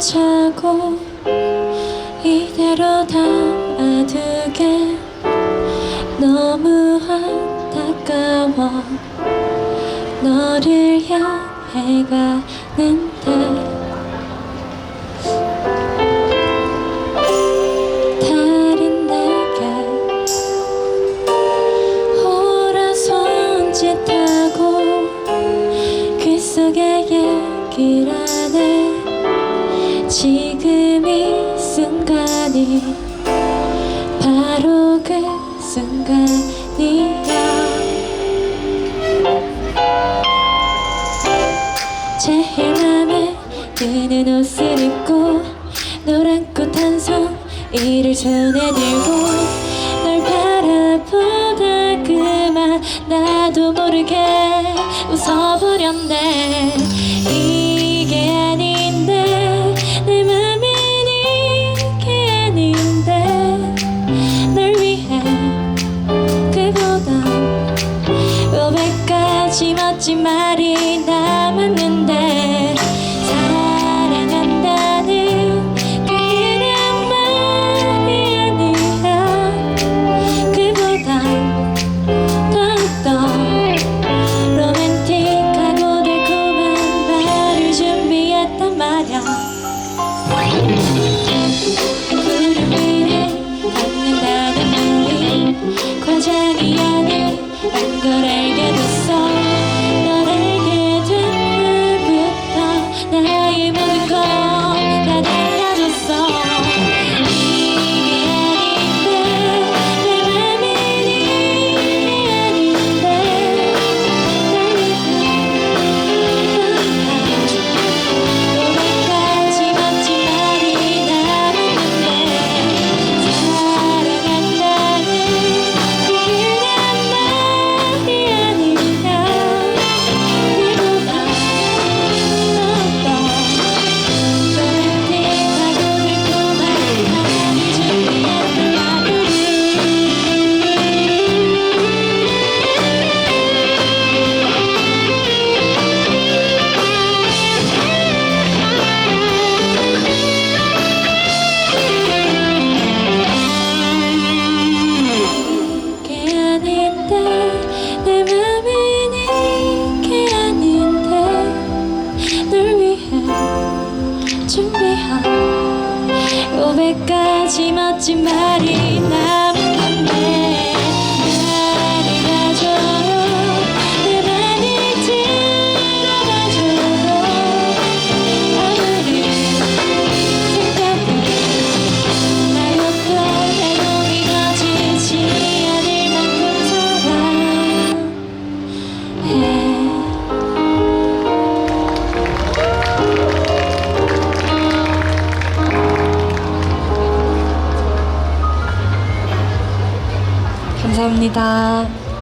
하고 이대로 담아두게 너무 안타까워 너를 향해 가는데 속에 얘기를 하네 지금 이 순간이 바로 그 순간이야. 제일 맘에 드는 옷을 입고 노란 꽃 한 송 이를 손에 들고 널 바라보다 그만 나도 모르게 웃어버렸네 가지 멋진 말이 남았는데 사랑한다는 그런 말이 아니야 그보다 더욱더 로맨틱하고 달콤한 말을 준비했단 말야 오백 가지 멋진 말이 감사합니다.